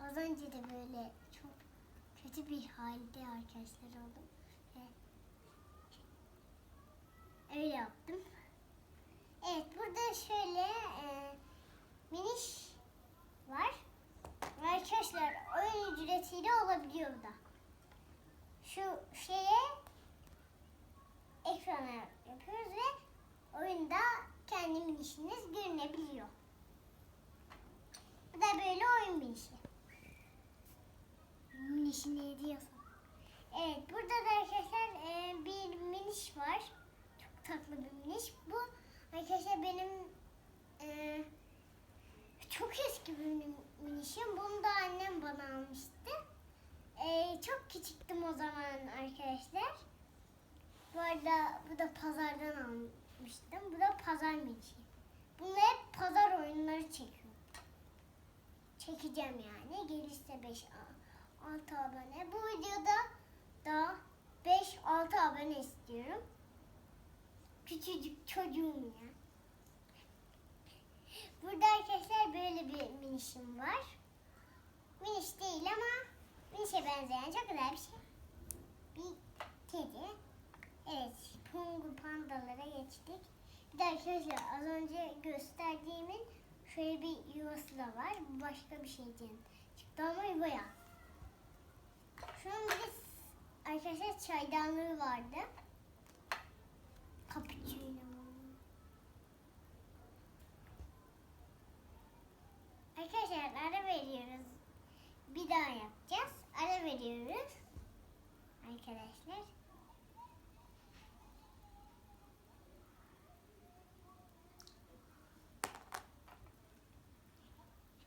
Az önce de böyle çok kötü bir halde arkadaşlar oldum. Öyle yaptım. Evet burada şöyle e, miniş var. Arkadaşlar oyun ücretiyle olabiliyor da. Şu şeye ekrana yapıyoruz ve oyunda kendi minişiniz görünebiliyor. Bu da böyle oyun minişi. Minişi ne diyorsun? Evet burada da arkadaşlar e, bir miniş var. Çok tatlı bir miniş. Bu arkadaşlar benim e, çok eski bir min- minişim. Bunu da annem bana almıştı. E, çok küçüktüm o zaman arkadaşlar. Bu arada bu da pazardan almıştım. Bu da pazar minişi. Bunu hep pazar oyunları çekiyorum. Çekeceğim yani. Gelirse 5 6 abone. Bu videoda da 5 6 abone istiyorum. Küçücük çocuğum ya. Burada arkadaşlar böyle bir minişim var. Miniş değil ama minişe benzeyen çok güzel bir şey. Bir kedi. Evet, Pungu pandalara geçtik. Bir de arkadaşlar az önce gösterdiğimin şöyle bir yuvası da var. Başka bir şey için çıktı ama yuvaya. Şunun bir de arkadaşlar çaydanlığı vardı. Cappuccino. Arkadaşlar ara veriyoruz. Bir daha yapacağız. Ara veriyoruz. Arkadaşlar.